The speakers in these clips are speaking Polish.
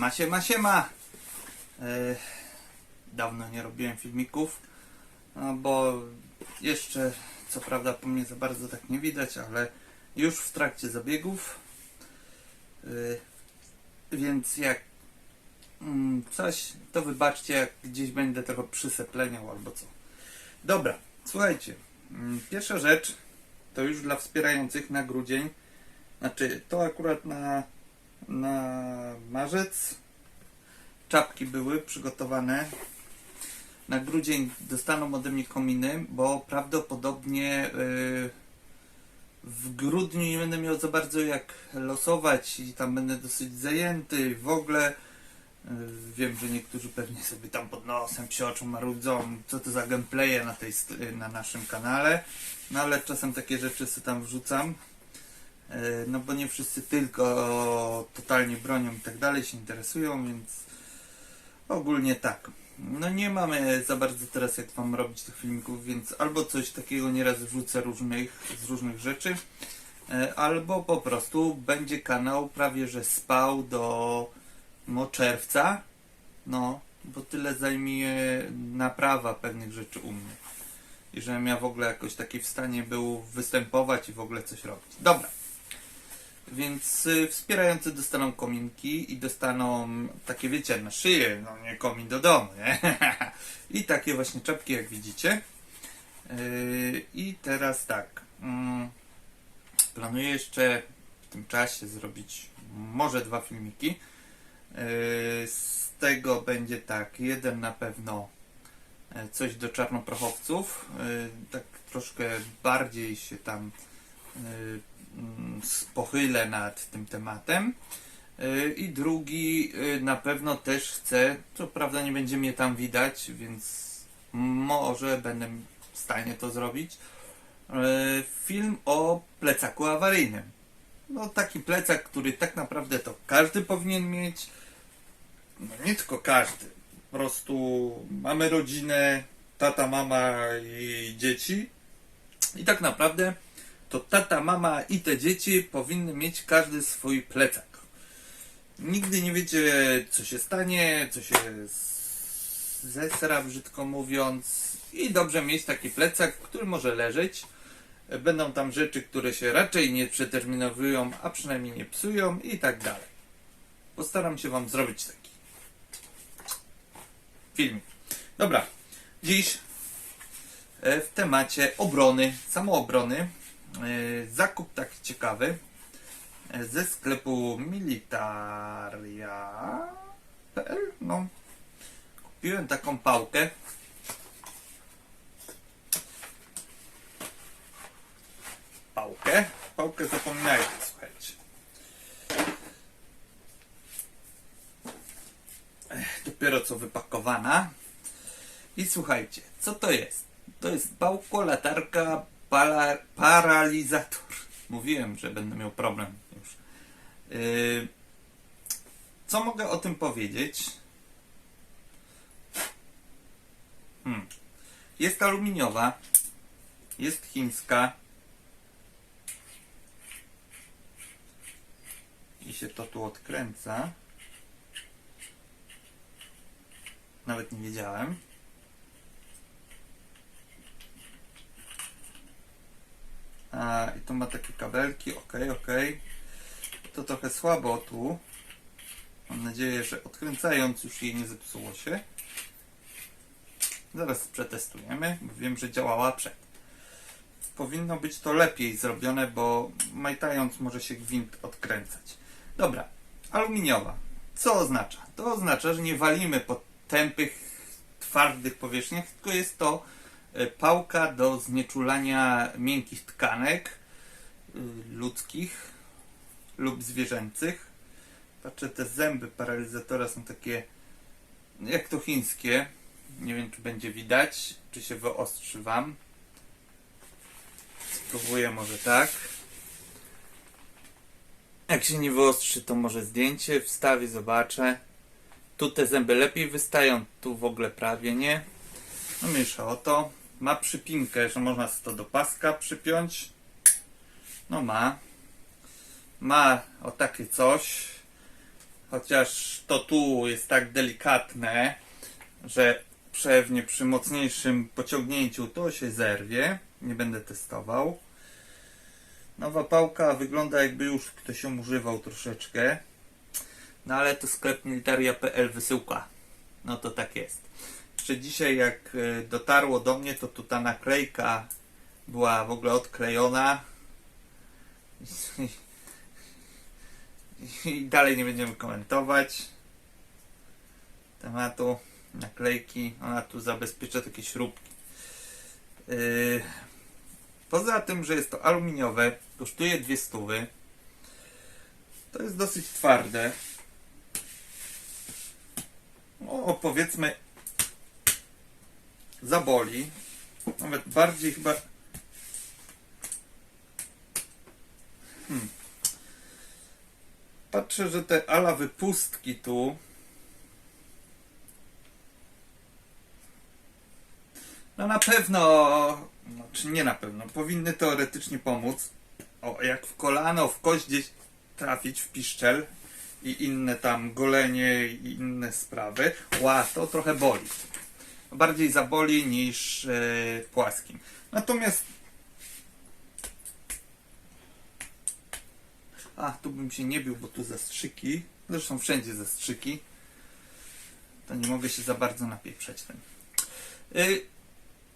Siema, siema, siema! E, dawno nie robiłem filmików, no bo jeszcze, co prawda po mnie za bardzo tak nie widać, ale już w trakcie zabiegów. E, więc jak mm, coś, to wybaczcie, jak gdzieś będę trochę przysepleniał albo co. Dobra, słuchajcie. mm, Pierwsza rzecz to już dla wspierających na grudzień. Znaczy, to akurat na, na marzec. Czapki były przygotowane. Na grudzień dostaną ode mnie kominy, bo prawdopodobnie yy, w grudniu nie będę miał za bardzo jak losować i tam będę dosyć zajęty w ogóle. Yy, Wiem, że niektórzy pewnie sobie tam pod nosem psioczą, marudzą, co to za gameplaye na, tej, na naszym kanale. No ale czasem takie rzeczy sobie tam wrzucam. Yy, No bo nie wszyscy tylko totalnie bronią i tak dalej się interesują, więc ogólnie tak. No nie mamy za bardzo teraz jak wam robić tych filmików, więc albo coś takiego nieraz wrzucę różnych, z różnych rzeczy, e, albo po prostu będzie kanał prawie że spał do no, czerwca. No, bo tyle zajmie naprawa pewnych rzeczy u mnie. I żebym ja w ogóle jakoś taki w stanie był występować i w ogóle coś robić. Dobra. Więc y, wspierający dostaną kominki i dostaną takie, wiecie, na szyję, no nie komin do domu, nie? I takie właśnie czapki, jak widzicie. Yy, I teraz tak. Mm, planuję jeszcze w tym czasie zrobić może dwa filmiki. Yy, z tego będzie tak, jeden na pewno e, coś do czarnoprochowców. Tak troszkę bardziej się tam pochylę nad tym tematem. Yy, I drugi yy, na pewno też chcę, co prawda nie będzie mnie tam widać, więc może będę w stanie to zrobić. Yy, Film o plecaku awaryjnym. No taki plecak, który tak naprawdę to każdy powinien mieć. No nie tylko każdy. Po prostu mamy rodzinę, tata, mama i dzieci. I tak naprawdę to tata, mama i te dzieci powinny mieć każdy swój plecak. Nigdy nie wiecie, co się stanie, co się zesra, brzydko mówiąc. I dobrze mieć taki plecak, w którym może leżeć. Będą tam rzeczy, które się raczej nie przeterminowują, a przynajmniej nie psują i tak dalej. Postaram się Wam zrobić taki filmik. Dobra, dziś e, w temacie obrony, samoobrony. E, Zakup taki ciekawy e, ze sklepu militaria.pl. No, kupiłem taką pałkę. Pałkę. Pałkę zapominajcie, słuchajcie. Dopiero co wypakowana. I słuchajcie, co to jest? To jest pałko, latarka, para, paralizator. Mówiłem, że będę miał problem już. Yy, co mogę o tym powiedzieć? Hmm. Jest aluminiowa, jest chińska i się to tu odkręca. Nawet nie wiedziałem. A, i tu ma takie kabelki, ok, ok. To trochę słabo tu. Mam nadzieję, że odkręcając już jej nie zepsuło się. Zaraz przetestujemy, bo wiem, że działała przed. Powinno być to lepiej zrobione, bo majtając może się gwint odkręcać. Dobra, aluminiowa. Co oznacza? To oznacza, że nie walimy po tępych, twardych powierzchniach, tylko jest to pałka do znieczulania miękkich tkanek y, ludzkich lub zwierzęcych. Patrzę, te zęby paralizatora są takie jak to chińskie. Nie wiem, czy będzie widać, czy się wyostrzy wam. Spróbuję może tak. Jak się nie wyostrzy, to może zdjęcie wstawię, zobaczę. Tu te zęby lepiej wystają, tu w ogóle prawie nie. No mniejsza o to. Ma przypinkę, że można to do paska przypiąć. No ma. Ma o takie coś. chociaż to tu jest tak delikatne, że pewnie przy mocniejszym pociągnięciu to się zerwie. Nie będę testował. Nowa pałka wygląda jakby już ktoś ją używał troszeczkę. No ale to sklep militaria.pl wysyłka. No to tak jest. Jeszcze dzisiaj jak e, dotarło do mnie, to tu ta naklejka była w ogóle odklejona. I dalej nie będziemy komentować tematu naklejki. Ona tu zabezpiecza takie śrubki. Yy, Poza tym, że jest to aluminiowe, kosztuje dwie stówy. To jest dosyć twarde. O, powiedzmy, zaboli. Nawet bardziej chyba. Hmm. Patrzę, że te ala wypustki tu. No na pewno, no, czy nie na pewno, powinny teoretycznie pomóc. O, jak w kolano, w kość gdzieś trafić, w piszczel i inne tam golenie i inne sprawy. Ła, to trochę boli. Bardziej zaboli niż e, płaskim. Natomiast A, tu bym się nie bił, bo tu zastrzyki. Zresztą wszędzie zastrzyki. To nie mogę się za bardzo napieprzać tym. Y,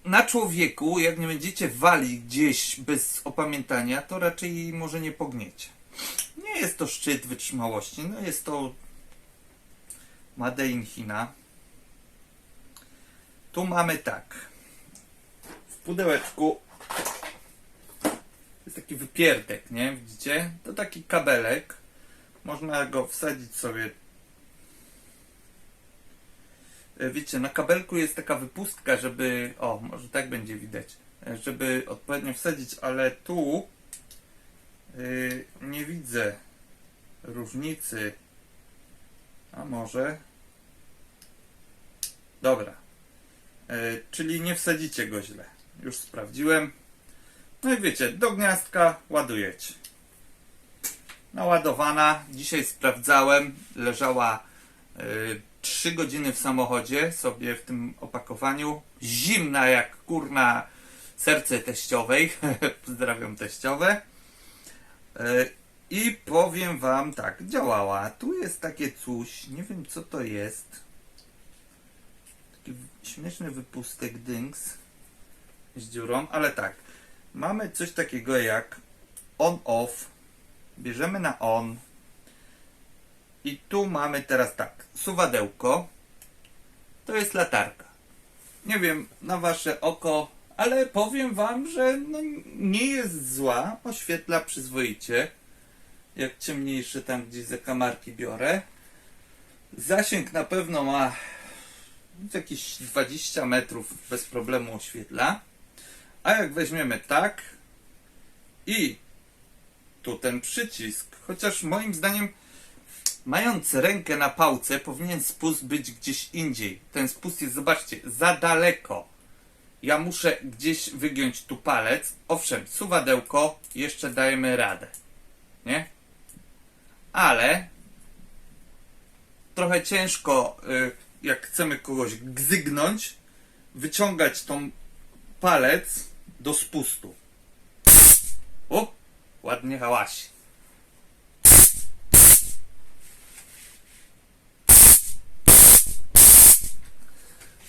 na człowieku, jak nie będziecie wali gdzieś bez opamiętania, to raczej może nie pogniecie. Nie jest to szczyt wytrzymałości, no jest to Made in China. Tu mamy tak. W pudełeczku jest taki wypierdek, nie? Widzicie? To taki kabelek. Można go wsadzić sobie. E, Wiecie, na kabelku jest taka wypustka, żeby. O, może tak będzie widać. e, Żeby odpowiednio wsadzić, ale tu yy, nie widzę różnicy. A może. Dobra. E, czyli nie wsadzicie go źle. Już sprawdziłem. No i wiecie, do gniazdka ładujecie. Naładowana. Dzisiaj sprawdzałem. Leżała y, 3 godziny w samochodzie sobie w tym opakowaniu. Zimna jak kurna serce teściowej. Pozdrawiam teściowe. Y, I powiem wam tak, działała. Tu jest takie coś, nie wiem co to jest. Taki śmieszny wypustek dings z dziurą, ale tak. Mamy coś takiego jak on-off. Bierzemy na on. I tu mamy teraz tak. Suwadełko. To jest latarka. Nie wiem, na wasze oko, ale powiem wam, że no, nie jest zła. Oświetla przyzwoicie. Jak ciemniejsze tam gdzieś za kamarki biorę. Zasięg na pewno ma jakieś 20 metrów bez problemu oświetla. A jak weźmiemy tak i tu ten przycisk, chociaż moim zdaniem mając rękę na pałce powinien spust być gdzieś indziej. Ten spust jest, zobaczcie, za daleko. Ja muszę gdzieś wygiąć tu palec. Owszem, suwadełko, jeszcze dajemy radę. Nie? Ale trochę ciężko, y, jak chcemy kogoś gzygnąć, wyciągać tą palec do spustu. O, ładnie hałasi.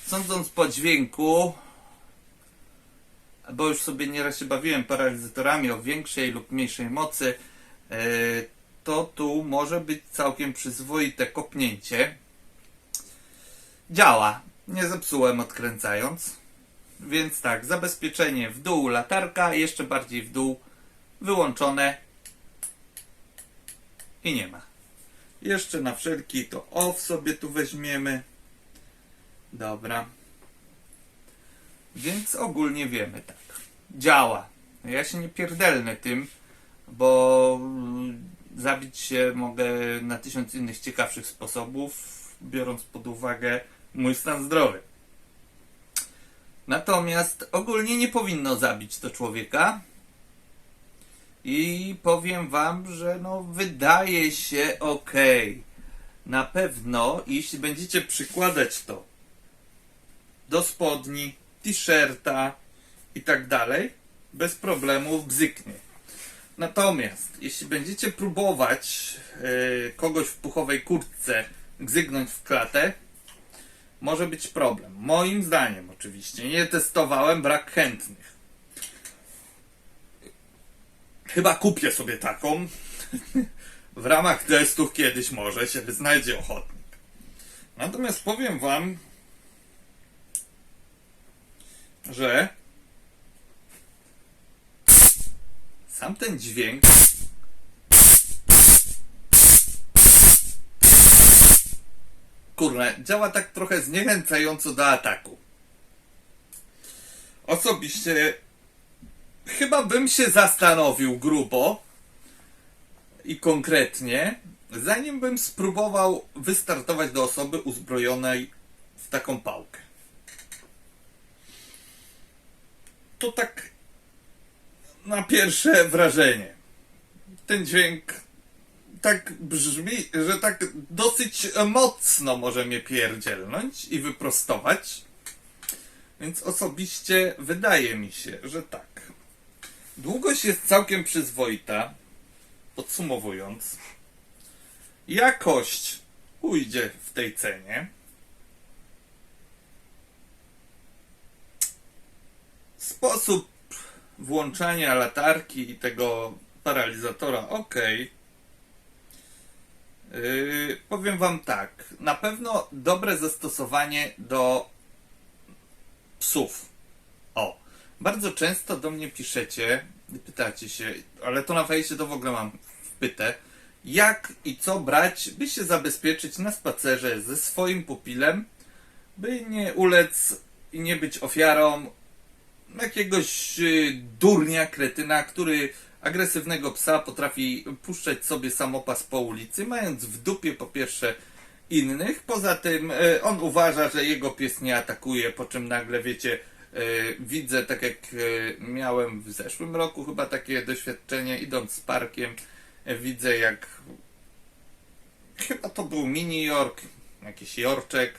Sądząc po dźwięku, bo już sobie nieraz się bawiłem paralizatorami o większej lub mniejszej mocy, e, to tu może być całkiem przyzwoite kopnięcie. Działa. Nie zepsułem odkręcając. Więc tak, zabezpieczenie w dół, latarka, jeszcze bardziej w dół, wyłączone i nie ma. Jeszcze na wszelki to off sobie tu weźmiemy. Dobra. Więc ogólnie wiemy tak. Działa. Ja się nie pierdelnę tym, bo mm, zabić się mogę na tysiąc innych ciekawszych sposobów, biorąc pod uwagę mój stan zdrowia. Natomiast ogólnie nie powinno zabić to człowieka. I powiem wam, że no wydaje się ok. na pewno, jeśli będziecie przykładać to do spodni, t-shirta i tak dalej, bez problemów bzyknie. Natomiast, jeśli będziecie próbować yy, kogoś w puchowej kurtce gzygnąć w klatę, może być problem. Moim zdaniem, oczywiście. Nie testowałem, brak chętnych. Chyba kupię sobie taką. w ramach testów kiedyś może się znajdzie ochotnik. Natomiast powiem Wam, że sam ten dźwięk kurwa, działa tak trochę zniechęcająco do ataku. Osobiście chyba bym się zastanowił grubo i konkretnie, zanim bym spróbował wystartować do osoby uzbrojonej w taką pałkę. To tak na pierwsze wrażenie. Ten dźwięk tak brzmi, że tak dosyć mocno może mnie pierdzielnąć i wyprostować. Więc osobiście wydaje mi się, że tak. Długość jest całkiem przyzwoita. Podsumowując, jakość ujdzie w tej cenie. Sposób włączania latarki i tego paralizatora ok. Yy, powiem Wam tak. Na pewno dobre zastosowanie do psów. O. Bardzo często do mnie piszecie pytacie się, ale to na fejsie to w ogóle mam wpytę, jak i co brać, by się zabezpieczyć na spacerze ze swoim pupilem, by nie ulec i nie być ofiarą jakiegoś y, durnia, kretyna, który agresywnego psa potrafi puszczać sobie samopas po ulicy, mając w dupie po pierwsze innych. Poza tym y, on uważa, że jego pies nie atakuje, po czym nagle wiecie, y, widzę tak jak y, miałem w zeszłym roku chyba takie doświadczenie, idąc z parkiem, widzę jak chyba to był mini York, jakiś Jorczek,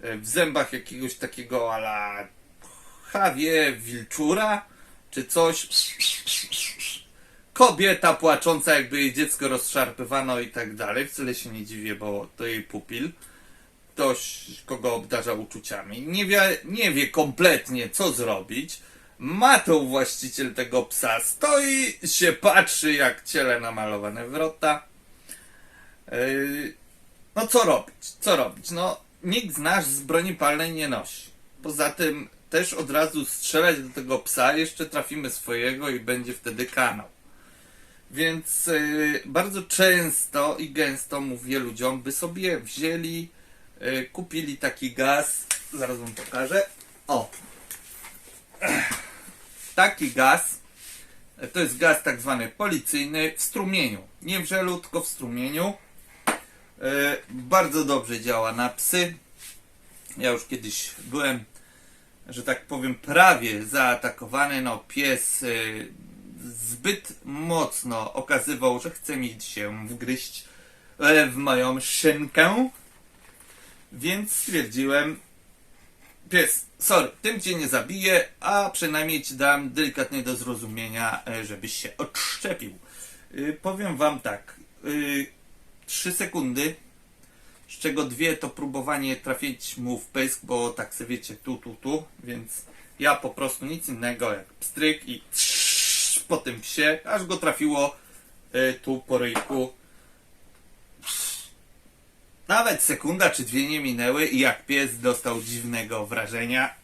w zębach jakiegoś takiego ala Jawie Wilczura, czy coś. Kobieta płacząca, jakby jej dziecko rozszarpywano i tak dalej. Wcale się nie dziwię, bo to jej pupil. Ktoś, kogo obdarza uczuciami. Nie wie, nie wie kompletnie, co zrobić. Ma to właściciel tego psa. Stoi, się patrzy, jak ciele namalowane wrota. Yy, no co robić? Co robić? No, nikt z nas z broni palnej nie nosi. Poza tym też od razu strzelać do tego psa, jeszcze trafimy swojego i będzie wtedy kanał. Więc yy, bardzo często i gęsto mówię ludziom, by sobie wzięli, yy, kupili taki gaz, zaraz wam pokażę. O! Taki gaz, to jest gaz tak zwany policyjny w strumieniu. Nie w żelu, tylko w strumieniu. Bardzo dobrze działa na psy. Ja już kiedyś byłem że tak powiem, prawie zaatakowany. No, pies zbyt mocno okazywał, że chce mi się wgryźć e, w moją szynkę. Więc stwierdziłem, pies, sorry, tym cię nie zabiję, a przynajmniej ci dam delikatnie do zrozumienia, e, żebyś się odszczepił. Y, powiem wam tak, y, 3 sekundy z czego dwie to próbowanie trafić mu w pysk, bo tak sobie wiecie, tu, tu, tu, więc ja po prostu nic innego jak pstryk i trz, po tym psie, aż go trafiło y, tu po ryjku. Nawet sekunda czy dwie nie minęły i jak pies dostał dziwnego wrażenia.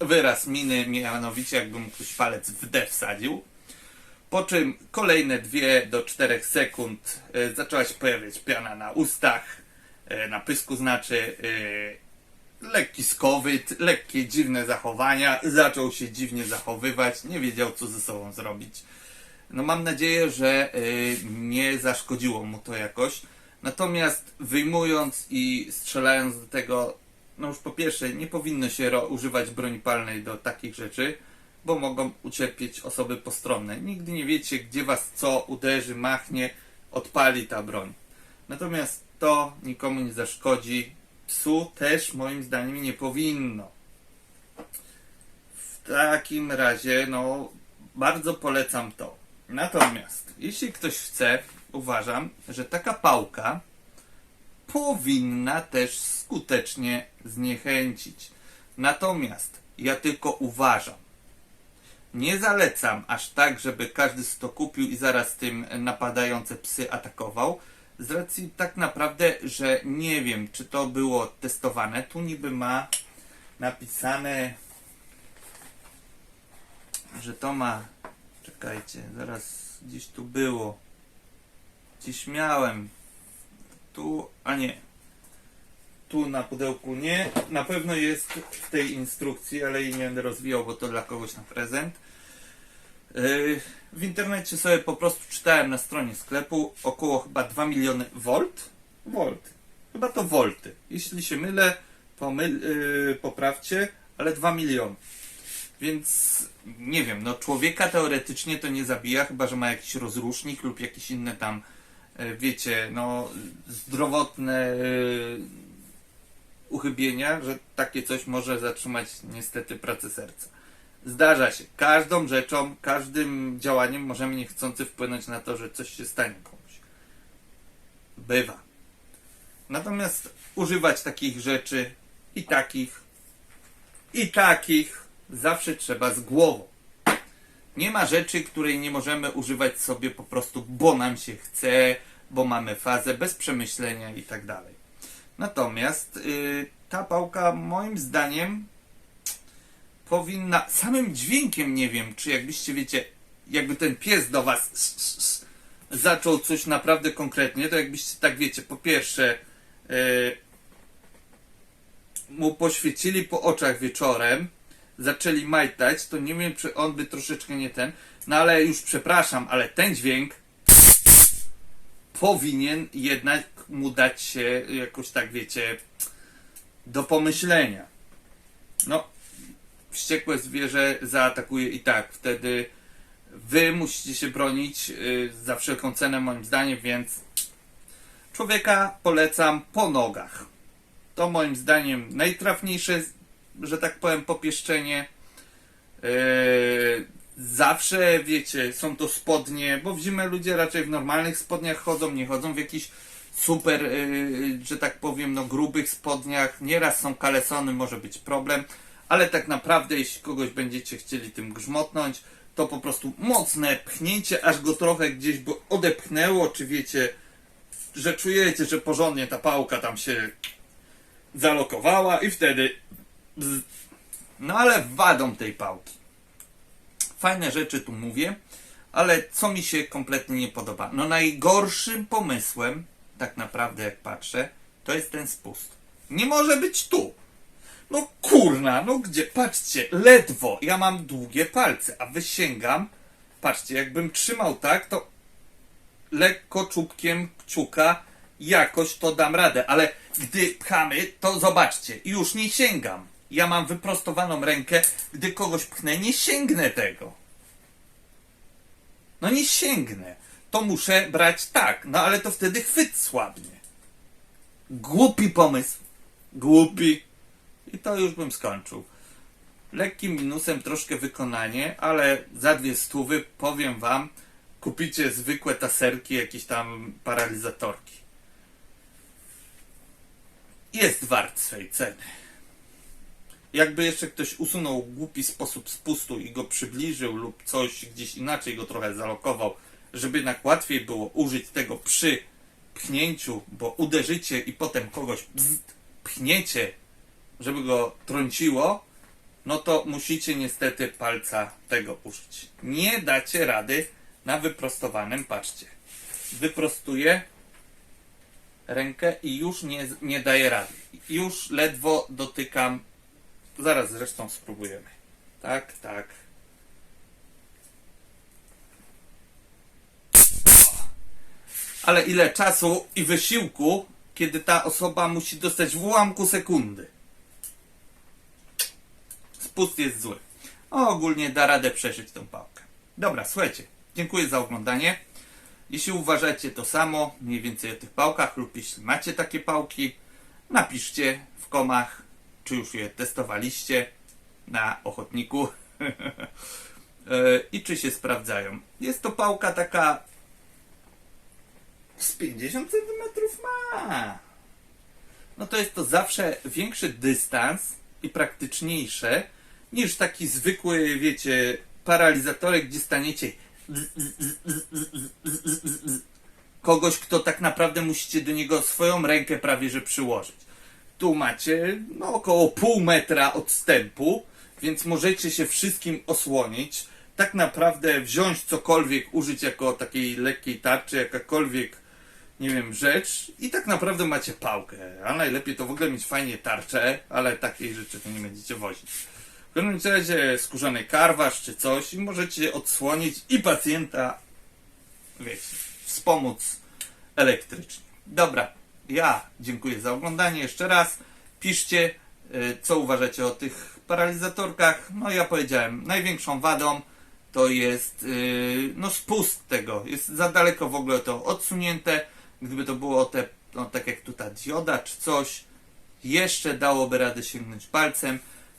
Wyraz miny, mianowicie jakbym ktoś palec w D wsadził. Po czym kolejne dwie do czterech sekund y, zaczęła się pojawiać piana na ustach E, na pysku znaczy e, lekki skowyt, lekkie dziwne zachowania, zaczął się dziwnie zachowywać, nie wiedział co ze sobą zrobić. No mam nadzieję, że e, nie zaszkodziło mu to jakoś. Natomiast wyjmując i strzelając do tego, no już po pierwsze nie powinno się używać broni palnej do takich rzeczy, bo mogą ucierpieć osoby postronne. Nigdy nie wiecie, gdzie was co uderzy, machnie, odpali ta broń. Natomiast to nikomu nie zaszkodzi. Psu też moim zdaniem nie powinno. W takim razie, no, bardzo polecam to. Natomiast, jeśli ktoś chce, uważam, że taka pałka powinna też skutecznie zniechęcić. Natomiast ja tylko uważam. Nie zalecam aż tak, żeby każdy to kupił i zaraz tym napadające psy atakował. Z racji tak naprawdę, że nie wiem, czy to było testowane. Tu niby ma napisane, że to ma. Czekajcie, zaraz gdzieś tu było. Gdzieś miałem. Tu, a nie. Tu na pudełku nie. Na pewno jest w tej instrukcji, ale jej nie będę rozwijał, bo to dla kogoś na prezent. Yy, W internecie sobie po prostu czytałem na stronie sklepu około chyba 2 miliony volt. Volt. Chyba to volty. Jeśli się mylę, pomyl, yy, poprawcie, ale 2 miliony. Więc nie wiem, no człowieka teoretycznie to nie zabija, chyba że ma jakiś rozrusznik lub jakieś inne tam, e, wiecie, no zdrowotne e, uchybienia, że takie coś może zatrzymać niestety pracę serca. Zdarza się. Każdą rzeczą, każdym działaniem możemy niechcący wpłynąć na to, że coś się stanie komuś. Bywa. Natomiast używać takich rzeczy i takich, i takich zawsze trzeba z głową. Nie ma rzeczy, której nie możemy używać sobie po prostu, bo nam się chce, bo mamy fazę bez przemyślenia i tak dalej. Natomiast yy, ta pałka moim zdaniem powinna samym dźwiękiem nie wiem, czy jakbyście wiecie, jakby ten pies do was s- s- s- zaczął coś naprawdę konkretnie, to jakbyście tak wiecie, po pierwsze yy, mu poświecili po oczach wieczorem, zaczęli majtać, to nie wiem, czy on by troszeczkę nie ten, no ale już przepraszam, ale ten dźwięk powinien jednak mu dać się jakoś tak, wiecie, do pomyślenia. No, wściekłe zwierzę zaatakuje i tak, wtedy wy musicie się bronić yy, za wszelką cenę, moim zdaniem, więc człowieka polecam po nogach. To moim zdaniem najtrafniejsze, że tak powiem, popieszczenie. Yy, zawsze, wiecie, są to spodnie, bo w zimę ludzie raczej w normalnych spodniach chodzą, nie chodzą w jakichś super, yy, że tak powiem, no grubych spodniach. Nieraz są kalesony, może być problem, ale tak naprawdę, jeśli kogoś będziecie chcieli tym grzmotnąć, to po prostu mocne pchnięcie, aż go trochę gdzieś by odepchnęło, czy wiecie, że czujecie, że porządnie ta pałka tam się zalokowała i wtedy no ale wadą tej pałki. Fajne rzeczy tu mówię ale co mi się kompletnie nie podoba? No najgorszym pomysłem tak naprawdę jak patrzę to jest ten spust. Nie może być tu no kurna, no gdzie, patrzcie, ledwo, ja mam długie palce, a wysięgam, patrzcie, jakbym trzymał tak, to lekko czubkiem kciuka jakoś to dam radę, ale gdy pchamy, to zobaczcie, już nie sięgam. Ja mam wyprostowaną rękę, gdy kogoś pchnę, nie sięgnę tego. No nie sięgnę. To muszę brać tak, no ale to wtedy chwyt słabnie. Głupi pomysł. Głupi. I to już bym skończył. Lekkim minusem troszkę wykonanie, ale za dwie stówy powiem wam, kupicie zwykłe taserki, jakieś tam paralizatorki. Jest wart swej ceny. Jakby jeszcze ktoś usunął głupi sposób spustu i go przybliżył lub coś gdzieś inaczej go trochę zalokował, żeby jednak łatwiej było użyć tego przy pchnięciu, bo uderzycie i potem kogoś pchniecie, żeby go trąciło, no to musicie niestety palca tego użyć. Nie dacie rady na wyprostowanym, patrzcie. Wyprostuję rękę i już nie, nie daję rady. Już ledwo dotykam. Zaraz zresztą spróbujemy. Tak, tak. Ale ile czasu i wysiłku, kiedy ta osoba musi dostać w ułamku sekundy. Spust jest zły. Ogólnie da radę przeżyć tą pałkę. Dobra, słuchajcie. Dziękuję za oglądanie. Jeśli uważacie to samo, mniej więcej o tych pałkach, lub jeśli macie takie pałki, napiszcie w komach, czy już je testowaliście na ochotniku E, i czy się sprawdzają. Jest to pałka taka z 50 cm ma. No to jest to zawsze większy dystans i praktyczniejsze niż taki zwykły, wiecie, paralizatorek, gdzie staniecie kogoś, kto tak naprawdę musicie do niego swoją rękę prawie że przyłożyć. Tu macie no, około pół metra odstępu, więc możecie się wszystkim osłonić. Tak naprawdę wziąć cokolwiek, użyć jako takiej lekkiej tarczy, jakakolwiek, nie wiem, rzecz i tak naprawdę macie pałkę. A najlepiej to w ogóle mieć fajnie tarczę, ale takiej rzeczy to nie będziecie wozić. W każdym razie skórzany karwasz czy coś i możecie odsłonić i pacjenta, wiecie, wspomóc elektrycznie. Dobra, ja dziękuję za oglądanie jeszcze raz. Piszcie, y, co uważacie o tych paralizatorkach. No ja powiedziałem, największą wadą to jest y, no spust tego. Jest za daleko w ogóle to odsunięte. Gdyby to było te, no, tak jak tu ta dioda czy coś, jeszcze dałoby radę sięgnąć palcem.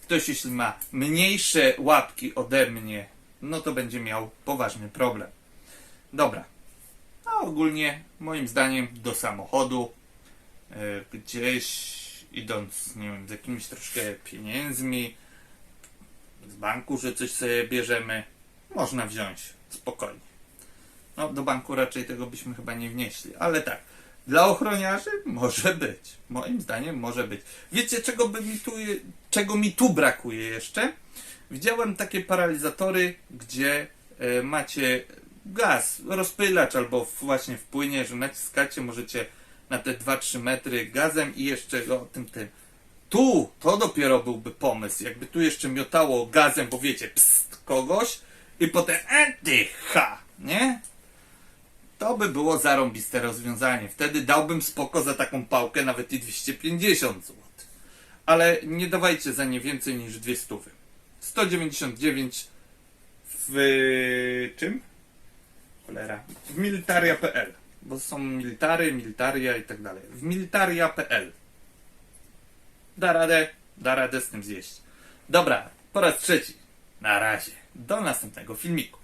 Ktoś jeśli ma mniejsze łapki ode mnie, no to będzie miał poważny problem. Dobra. A ogólnie, moim zdaniem, do samochodu, e, gdzieś idąc, nie wiem, z jakimiś troszkę pieniędzmi, z banku, że coś sobie bierzemy, można wziąć spokojnie. No, do banku raczej tego byśmy chyba nie wnieśli, ale tak. Dla ochroniarzy może być. Moim zdaniem może być. Wiecie, czego, by mi tu, czego mi tu brakuje jeszcze? Widziałem takie paralizatory, gdzie e, macie gaz, rozpylacz albo właśnie w płynie, że naciskacie, możecie na te 2-3 metry gazem i jeszcze o tym tym. Tu to dopiero byłby pomysł, jakby tu jeszcze miotało gazem, bo wiecie, pst, kogoś i potem e, ty, ha, nie? To by było zarąbiste rozwiązanie. Wtedy dałbym spoko za taką pałkę nawet i 250 zł. Ale nie dawajcie za nie więcej niż 200. 199 w czym? Cholera. W militaria.pl. Bo są military, militaria i tak dalej. W militaria.pl. Da radę, da radę z tym zjeść. Dobra, po raz trzeci. Na razie. Do następnego filmiku.